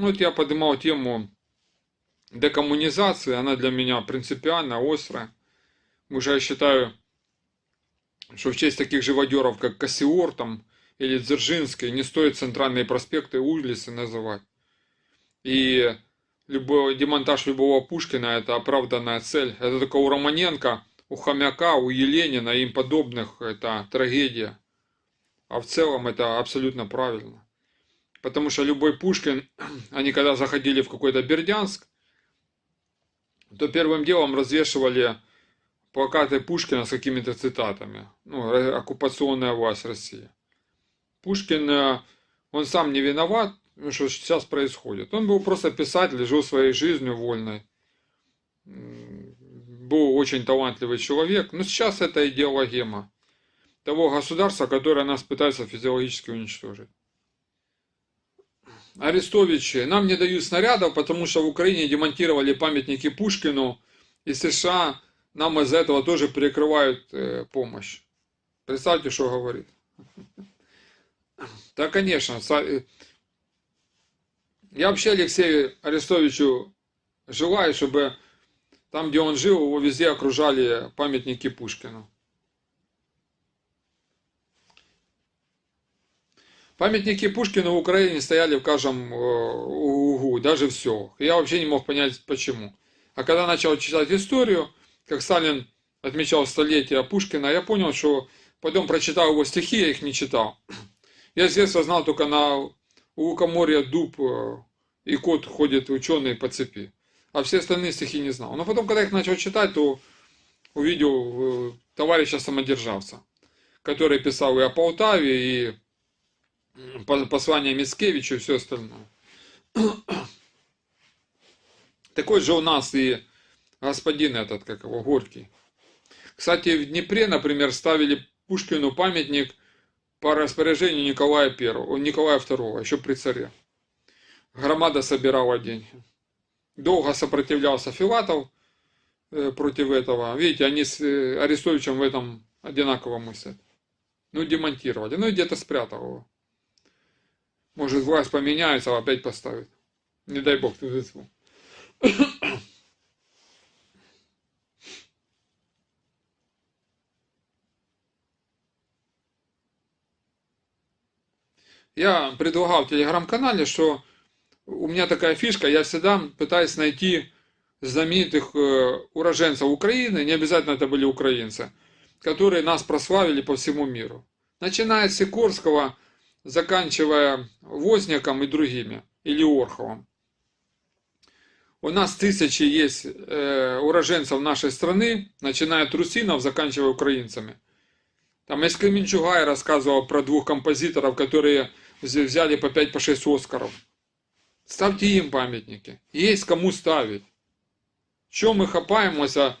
Ну, вот я поднимал тему декоммунизации, она для меня принципиально острая. Уже я считаю, что в честь таких живодеров, как Кассиор там, или Дзержинский, не стоит центральные проспекты и улицы называть. И любой демонтаж любого Пушкина это оправданная цель. Это только у Романенко, у Хомяка, у Еленина и им подобных это трагедия. А в целом это абсолютно правильно. Потому что любой Пушкин, они когда заходили в какой-то Бердянск, то первым делом развешивали плакаты Пушкина с какими-то цитатами. Ну, оккупационная власть России. Пушкин, э, он сам не виноват, что сейчас происходит. Он был просто писатель, жил своей жизнью вольной. Был очень талантливый человек. Но сейчас это идеологема того государства, которое нас пытается физиологически уничтожить. Арестовичи, нам не дают снарядов, потому что в Украине демонтировали памятники Пушкину, и США нам из-за этого тоже перекрывают э, помощь. Представьте, что говорит. Да, конечно. Э, я вообще Алексею Арестовичу желаю, чтобы там, где он жил, его везде окружали памятники Пушкину. Памятники Пушкину в Украине стояли в каждом э, углу, даже в селах. Я вообще не мог понять, почему. А когда начал читать историю, как Сталин отмечал столетие Пушкина, я понял, что потом прочитал его стихи, я их не читал. Я с детства знал только на у лукоморья дуб э, и кот ходит ученый по цепи. А все остальные стихи не знал. Но потом, когда их начал читать, то увидел э, товарища самодержавца, который писал и о Полтаве, и послание Мицкевичу и все остальное. Такой же у нас и господин этот, как его, Горький. Кстати, в Днепре, например, ставили Пушкину памятник по распоряжению Николая I, Николая II, еще при царе. Громада собирала деньги. Долго сопротивлялся Филатов э, против этого. Видите, они с э, Арестовичем в этом одинаково мыслят. Ну, демонтировали. Ну, и где-то спрятал его. Может, власть поменяется, а опять поставит. Не дай бог, ты Я предлагал в телеграм-канале, что у меня такая фишка, я всегда пытаюсь найти знаменитых э, уроженцев Украины, не обязательно это были украинцы, которые нас прославили по всему миру. Начиная с Сикорского, заканчивая Возняком и другими, или Орховым. У нас тысячи есть э, уроженцев нашей страны, начиная от русинов, заканчивая украинцами. Там Эскременчугай рассказывал про двух композиторов, которые взяли по 5-6 по Оскаров. Ставьте им памятники. Есть кому ставить. Чем мы хапаемся?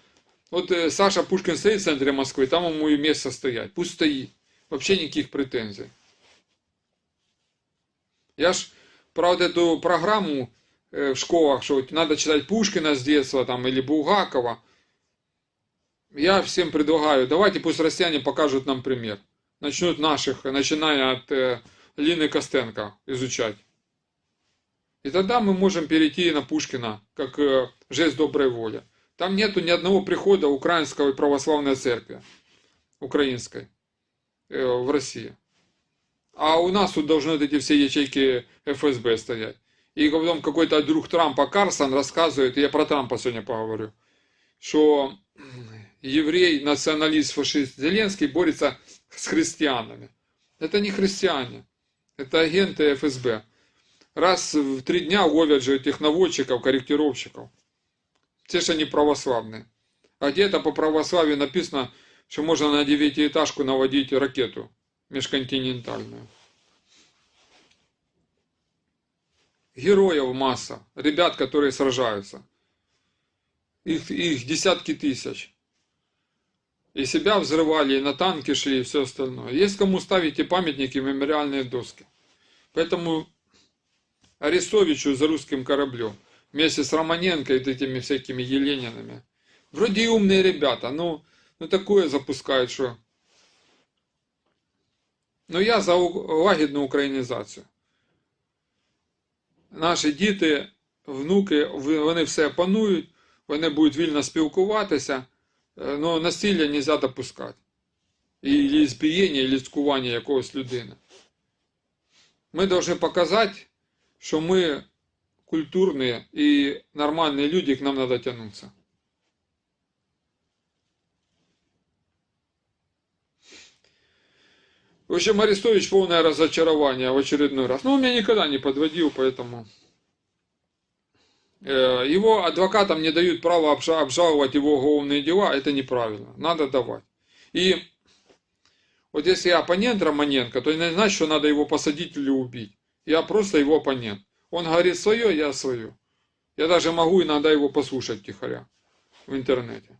Вот э, Саша Пушкин стоит в центре Москвы, там ему и место стоять. Пусть стоит. Вообще никаких претензий. Я ж про вот эту программу э, в школах, что надо читать Пушкина с детства там, или Булгакова. Я всем предлагаю, давайте пусть россияне покажут нам пример. Начнут наших, начиная от э, Лины Костенко, изучать. И тогда мы можем перейти на Пушкина, как э, жест доброй воли. Там нету ни одного прихода украинской православной церкви, украинской, э, в России. А у нас тут должны вот эти все ячейки ФСБ стоять. И потом какой-то друг Трампа Карсон рассказывает, я про Трампа сегодня поговорю, что еврей, националист, фашист Зеленский борется с христианами. Это не христиане, это агенты ФСБ. Раз в три дня ловят же этих наводчиков, корректировщиков. Те же они православные. А где-то по православию написано, что можно на девятиэтажку наводить ракету межконтинентальную. Героев масса, ребят, которые сражаются. Их, их десятки тысяч. И себя взрывали, и на танки шли, и все остальное. Есть кому ставить и памятники, и мемориальные доски. Поэтому Арестовичу за русским кораблем, вместе с Романенко и этими всякими Еленинами. Вроде и умные ребята, но ну такое запускают, что Но я за лагідну українізацію. наші діти, внуки, вони все панують, вони будуть вільно спілкуватися, але насилля не можна допускати. І збієння, і ліцкування якогось людини. Ми повинні показати, що ми культурні і нормальні люди, к нам треба тягнутися. В общем, Арестович полное разочарование в очередной раз. Ну, он меня никогда не подводил, поэтому... Э, Его адвокатам не дают права обжа- обжаловать его уголовные дела, это неправильно. Надо давать. И вот если я оппонент Романенко, то не значит, что надо его посадить или убить. Я просто его оппонент. Он говорит свое, я свое. Я даже могу иногда его послушать тихоря в интернете.